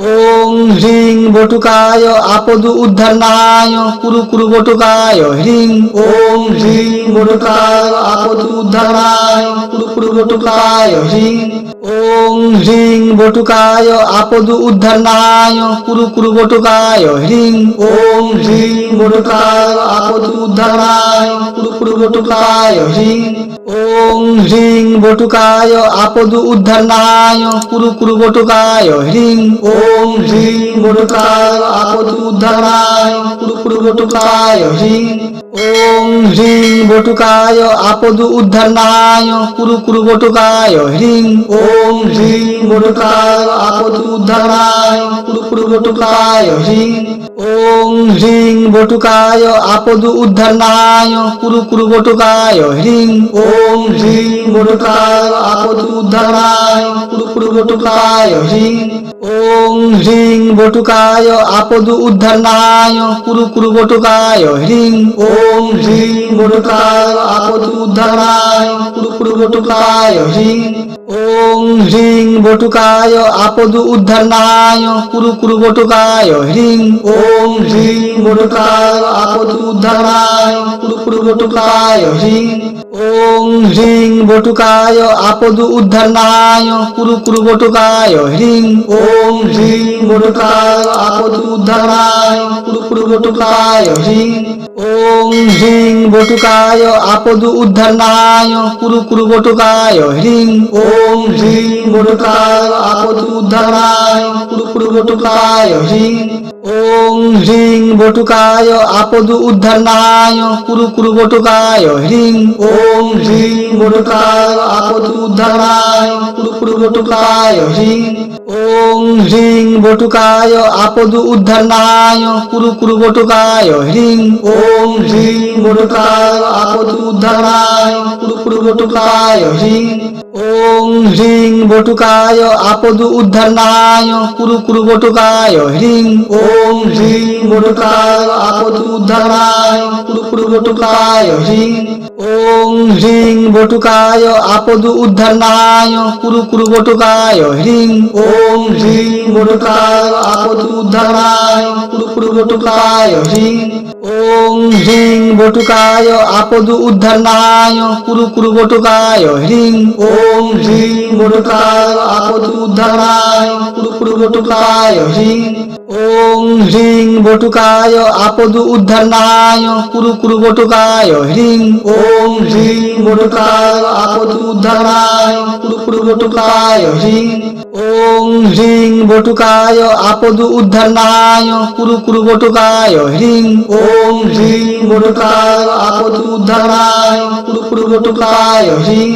ওং হ্রিং বটুকায়, আপদ উদ্ধারণায় কুরু কুরু বটুকায়, হ্রিং ওং হ্রিং বটুকায়, আপদ উদ্ধারণায় কুরু কুরু বটুকায়, হ্রিং ওং হ্রিং বটুকায় আপদ উদ্ধারণায় কুরু কুরু বটুকায় হ্রিং ওং হ্রিং বটুকায় আপদ উদ্ধারণায় কুরু কুরু বটুকায় হ্রিং ওং হ্রিং বটুকায় আপদ উদ্ধারণায় কুরু কুরু বটুকায় হ্রিং ওং হ্রিং বটুকায় আপদ উদ্ধারণায় কুরু কুরু বটুকায় হ্রিং ওং হ্রিং বটুকায় আপদ উদ্ধারণায় কুরু কুরু বটুকায় হ্রিং ওং হ্রিং ঘটকায় আপদ উদ্ধারায় কুরুকুরু ঘটকায় হ্রিং। ওম হ্রিং বটুকায়, আপদ উদ্ধারণায় কুরু কুরু বটুকায়, হ্রিং। ওম হ্রিং বটুকায়, আপদ উদ্ধারণায় কুরু কুরু হ্রিং। ওং হ্রিং বটুকায় আপদ উদ্ধারণায় কুরু কুরু বটুকায় হ্রিং ওং হ্রিং বটুকায় আপদ উদ্ধারণায় কুরু কুরু বটুকায় হ্রিং ওং হ্রিং বটুকায় আপদ উদ্ধারণায় কুরু কুরু বটুকায় হ্রিং ওং হ্রিং বটুকায় আপদ উদ্ধারণায় কুরু কুরু বটুকায় হ্রিং ওং হ্রিং বটুকায় আপদ উদ্ধারণায় কুরু কুরু বটুকায় হ্রিং ওং হ্রিং বটুকায় আপদ উদ্ধারণায় কুরু কুরু বটুকায় হ্রিং ওং হ্রিং বটুকায় আপদ উদ্ধারণায় কুরু কুরু বটুকায় হ্রিং ওং হ্রিং বটুকায় আপদ উদ্ধারণায় কুরু কুরু বটুকায় হ্রিং ওং হ্রিং বটুকায় আপদ উদ্ধারণায় কুরু কুরু বটুকায় হ্রিং ওং হ্রিং বটুকায় আপদ উদ্ধারণায় কুরু কুরু বটুকায় হ্রিং ওং হ্রিং বটুকায়, আপদ উদ্ধারণায় কুরু কুরু বটুকায়, হ্রিং ওং হ্রিং বটুকায়, আপদ উদ্ধারণায় কুরু কুরু বটুকায়, হ্রিং ওং হ্রিং বটুকায়, আপদ উদ্ধারণায় কুরু কুরু বটুকায়, হ্রিং ওং হ্রিং বটুকায়, আপদ উদ্ধারণায় কুরু কুরু বটুকায়, হ্রিং ওং হ্রিং বটুকায়, আপদ উদ্ধারণায় কুরু কুরু বটুকায়, হ্রিং ওং হ্রিং বটুকায়, আপদ উদ্ধারণায় কুরু কুরু বটুকায়, হ্রিং ওং হ্রিং বটুকায়, আপদ উদ্ধারণায় কুরু কুরু বটুকায়, হ্রিং ওং হ্রিং বটুকায়, আপদ উদ্ধারণায় কুরু কুরু বটুকায়, হ্রিং ওং হ্রিং বটুকায় আপদ উদ্ধারণায় কুরু কুরু বটুকায় হ্রিং ওং হ্রিং বটুকায় আপদ উদ্ধারণায় কুরু কুরু বটুকায় হ্রিং ওং হ্রিং বটুকায় আপদ উদ্ধারণায় কুরু কুরু বটুকায় হ্রিং ওং হ্রিং বটুকায় আপদ উদ্ধারণায় কুরু কুরু বটুকায় হ্রিং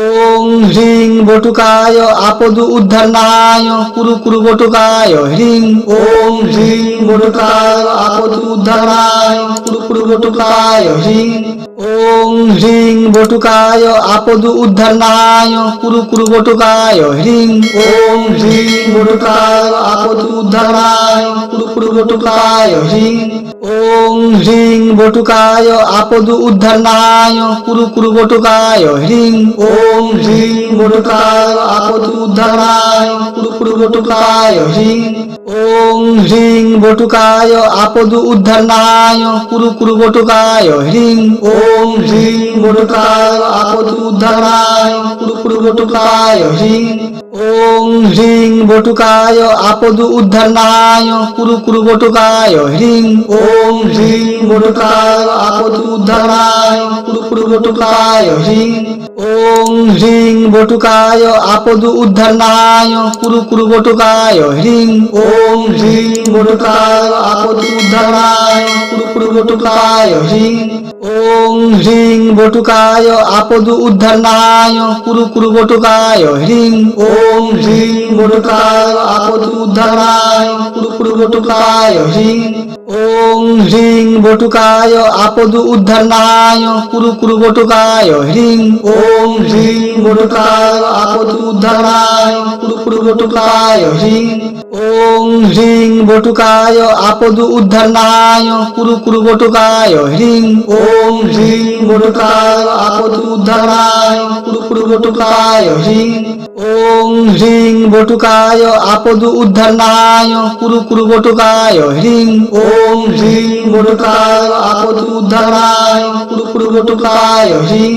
ওং হ্রিং বটুকায় আপদ উদ্ধারণায় কুরু কুরু বটুকায় হ্রিং ওং হ্রিং বটুকায়, আপদ উদ্ধারণায় কুরু কুরু বটুকায়, হ্রিং। ওং হ্রিং বটুকায়, আপদ উদ্ধারণায় কুরু কুরু বটুকায়, হ্রিং। ওং হ্রিং বটুকায়, আপদ উদ্ধারণায় কুরু কুরু বটুকায়, হ্রিং। ওং হ্রিং বটুকায়, আপদ উদ্ধারণায় কুরু কুরু বটুকায়, হ্রিং। ওং হ্রিং বটুকায়, আপদ উদ্ধারণায় কুরু কুরু বটুকায় হ্রিং। ওং হ্রিং বটুকায় আপদ উদ্ধারণায় কুরু কুরু বটুকায় হ্রিং। ওং হ্রিং বটুকায় আপদ উদ্ধারণায় কুরু কুরু বটুকায় হ্রিং। ওং হ্রিং বটুকায় আপদ উদ্ধারণায় কুরু কুরু বটুকায় হ্রিং। ওং হ্রিং বটুকায় আপদ উদ্ধারণায় কুরু কুরু বটুকায় হ্রিং। ওং হ্রিং বটুকায় আপদ উদ্ধারণায় কুরু কুরু বটুকায় হ্রিং, ওং, হ্রিং, বটুকায়, আপদ উদ্ধারণায় কুরু কুরু বটুকায়, হ্রিং, ওং, হ্রিং, বটুকায়, আপদ উদ্ধারণায় কুরু কুরু বটুকায়, হ্রিং, ওং, হ্রিং, বটুকায়, আপদ উদ্ধারণায় কুরু কুরু বটুকায়, হ্রিং, ওং, হ্রিং, বটুকায়, আপদ উদ্ধারণায় কুরু কুরু হ্রিং ওং হ্রিং বটুকায় আপদ উদ্ধারণায় কুরু কুরু বটুকায় হ্রিং ওং হ্রিং বটুকায় আপদ উদ্ধারণায় কুরু কুরু বটুকায় হ্রিং ওং হ্রিং বটুকায় আপদ উদ্ধারণায় কুরু কুরু বটুকায় হ্রিং ওং হ্রিং বটুকায় আপদ উদ্ধারণায় কুরু কুরু বটুকায় হ্রিং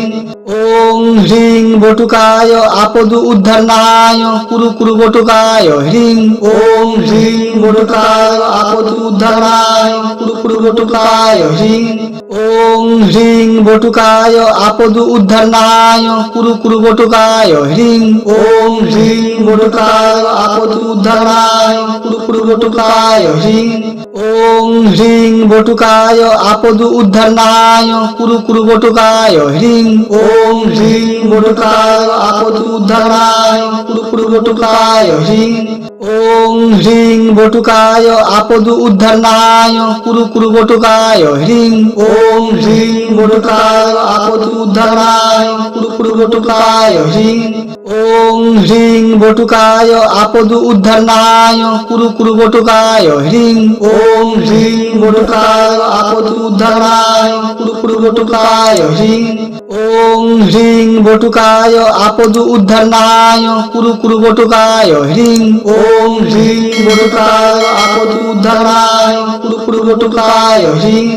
ওং হ্রিং বটুকায় আপদ উদ্ধারণায় কুরু কুরু বটুকায় হ্রিং, ওং, হ্রিং বটুকায় আপদ উদ্ধারণায় কুরু কুরু বটুকায় হ্রিং, ওং, হ্রিং বটুকায় আপদ উদ্ধারণায় কুরু কুরু বটুকায় হ্রিং, ওং, হ্রিং বটুকায় আপদ উদ্ধারণায় কুরু কুরু বটুকায় হ্রিং, ওং, হ্রিং বটুকায় আপদ উদ্ধারণায় কুরু কুরু বটুকায় হ্রিং, ওং, হ্রিং বটুকায় আপদ উদ্ধারণায় কুরু কুরু বটুকায় হ্রিং ওং হ্রিং বটুকায়, আপদ উদ্ধারণায় কুরু কুরু বটুকায়, হ্রিং। ওং হ্রিং বটুকায়, আপদ উদ্ধারণায় কুরু কুরু বটুকায়, হ্রিং। ওং হ্রিং বটুকায়, আপদ কুরু কুরু বটুকায়, হ্রিং। ওং হ্রিং বটুকায়, আপদ কুরু কুরু বটুকায়, হ্রিং। ওং হ্রিং বটুকায়, আপদ কুরু কুরু বটুকায় হ্রিং ওম হ্রিং, বটুকায়, আপদ উদ্ধারায় কুরুকুরু কুরু বটুকায়, হ্রিং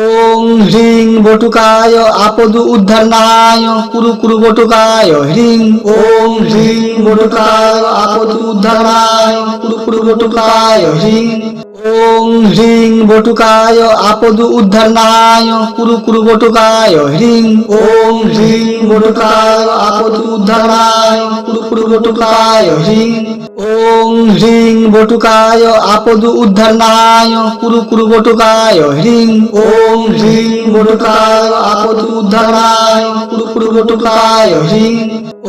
ওম হ্রিং, বটুকায়, আপদ উদ্ধারণায় কুরু কুরু বটুকায়, হ্রিং ওম হ্রিং, বটুকায়, আপদ উদ্ধারণায় কুরু কুরু বটুকায়, হ্রিং ওং হ্রিং বটুকায় আপদ উদ্ধারণায় কুরু কুরু বটুকায় হ্রিং ওং হ্রিং বটুকায় আপদ উদ্ধারণায় কুরু কুরু বটুকায় হ্রিং ওং হ্রিং বটুকায় আপদ উদ্ধারণায় কুরু কুরু বটুকায় হ্রিং ওং হ্রিং বটুকায় আপদ উদ্ধারণায় কুরু কুরু বটুকায় হ্রিং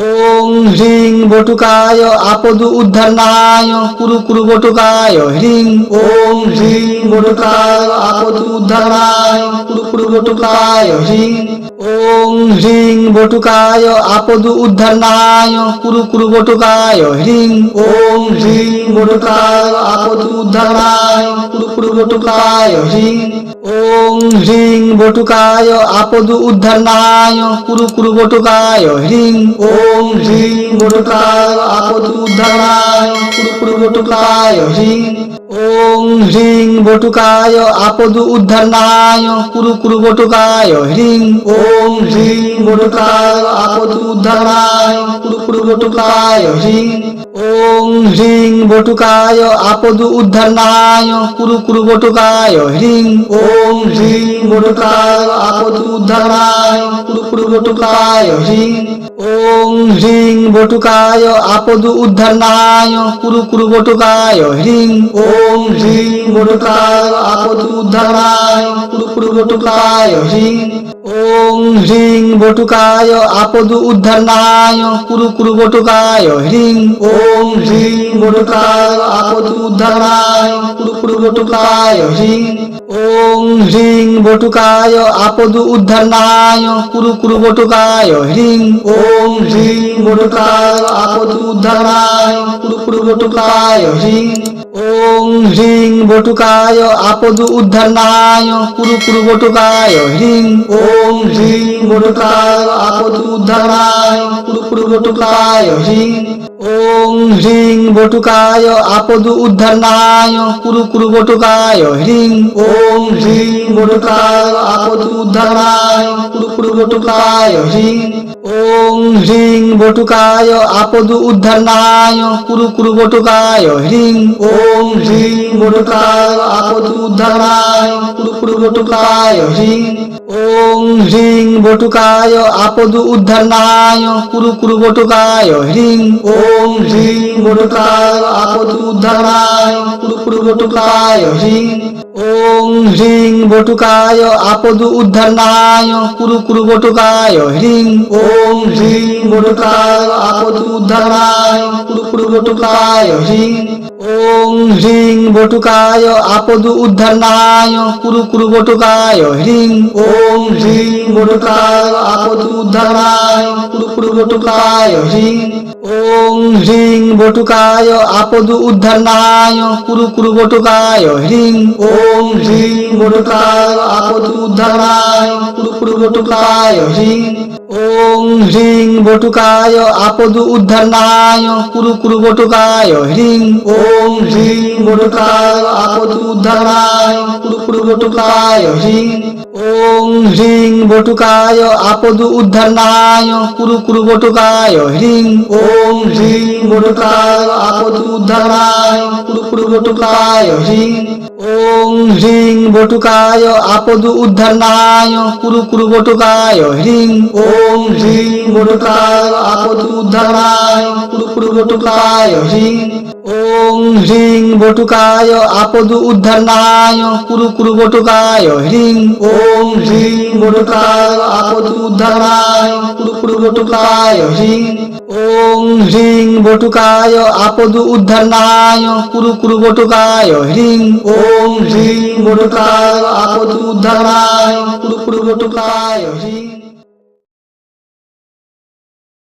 ওং হ্রিং বটুকায় আপদ উদ্ধারণায় কুরু কুরু বটুকায় হ্রিং ওং হ্রিং বটুকায় আপদ উদ্ধারণায় কুরু কুরু বটুকায় হ্রিং। ওং হ্রিং বটুকায় আপদ উদ্ধারণায় কুরু কুরু বটুকায় হ্রিং। ওং হ্রিং বটুকায় আপদ উদ্ধারণায় কুরু কুরু বটুকায় হ্রিং। ওং হ্রিং বটুকায় আপদ উদ্ধারণায় কুরু কুরু বটুকায় হ্রিং। ওং হ্রিং বটুকায় আপদ উদ্ধারণায় কুরু কুরু বটুকায় হ্রিং। ওং হ্রিং বটুকায় আপদ উদ্ধারণায় কুরু কুরু বটুকায় হ্রিং। ওং হ্রিং বটুকায় আপদ উদ্ধারণায় কুরু কুরু বটুকায় হ্রিং। ওং হ্রিং বটুকায় আপদ কুরু কুরু বটুকায় হ্রিং। ওং হ্রিং বটুকায় আপদ কুরু কুরু বটুকায় হ্রিং। ওং হ্রিং বটুকায় আপদ কুরু কুরু বটুকায় হ্রিং ওং হ্রিং বটুকায় আপদ উদ্ধারণায় কুরু কুরু বটুকায় হ্রিং ওং হ্রিং বটুকায় আপদ উদ্ধারণায় কুরু কুরু বটুকায় হ্রিং ওং হ্রিং বটুকায় আপদ উদ্ধারণায় কুরু কুরু বটুকায় হ্রিং ওং হ্রিং বটুকায় আপদ উদ্ধারণায় কুরু কুরু বটুকায় হ্রিং ওং হ্রিং বটুকায় আপদ উদ্ধারণায় কুরু কুরু বটুকায় হ্রিং ওং হ্রিং বটুকায় আপদ উদ্ধারণায় কুরু কুরু বটুকায় হ্রিং ওং হ্রিং বটুকায় আপদ উদ্ধারণায় কুরু কুরু বটুকায় হ্রিং ওং হ্রিং বটুকায় আপদ উদ্ধারণায় কুরু কুরু বটুকায় হ্রিং ওং হ্রিং বটুকায় আপদ উদ্ধারণায় কুরু কুরু বটুকায় হ্রিং, ওং, হ্রিং, বটুকায়, আপদ উদ্ধারণায় কুরু কুরু বটুকায়, হ্রিং, ওং, হ্রিং, বটুকায়, আপদ উদ্ধারণায় কুরু কুরু বটুকায়, হ্রিং, ওং, হ্রিং, বটুকায়, আপদ উদ্ধারণায় কুরু কুরু বটুকায়, হ্রিং, ওং, হ্রিং, বটুকায়, আপদ উদ্ধারণায় কুরু কুরু বটুকায়, হ্রিং ওং হ্রিং বটুকায়, আপদ উদ্ধারণায় কুরু কুরু বটুকায়, হ্রিং ওং হ্রিং বটুকায়, আপদ উদ্ধারণায় কুরু কুরু বটুকায়, হ্রিং ওং হ্রিং বটুকায়, আপদ উদ্ধারণায় কুরু কুরু বটুকায়, হ্রিং ওং হ্রিং বটুকায়, আপদ উদ্ধারণায় কুরু কুরু বটুকায়, হ্রিং ওং হ্রিং বটুকায়, আপদ উদ্ধারণায় কুরু কুরু বটুকায়, হ্রিং ওং হ্রিং বটুকায়, আপদ উদ্ধারণায় কুরু কুরু বটুকায়, হ্রিং। ওং হ্রিং বটুকায়, আপদ উদ্ধারণায় কুরু কুরু বটুকায়, হ্রিং। ওং হ্রিং বটুকায়, আপদ উদ্ধারণায় কুরু কুরু বটুকায়, হ্রিং। ওং হ্রিং বটুকায়, আপদ উদ্ধারণায় কুরু কুরু বটুকায়, হ্রিং। ওং হ্রিং বটুকায়, আপদ উদ্ধারণায় কুরু কুরু বটুকায় হ্রিং ওং হ্রিং বটুকায় আপদ উদ্ধারণায় কুরু কুরু বটুকায় হ্রিং ওং হ্রিং বটুকায় আপদ উদ্ধারণায় কুরু কুরু বটুকায় হ্রিং ওং হ্রিং বটুকায়, আপদ উদ্ধারণায় কুরু কুরু বটুকায়, হ্রিং ওং হ্রিং বটুকায়, আপদ উদ্ধারণায় কুরু কুরু বটুকায়, হ্রিং ওং হ্রিং বটুকায়, আপদ উদ্ধারণায় কুরু কুরু বটুকায়, হ্রিং ওং হ্রিং বটুকায়, আপদ উদ্ধারণায় কুরু কুরু বটুকায়, হ্রিং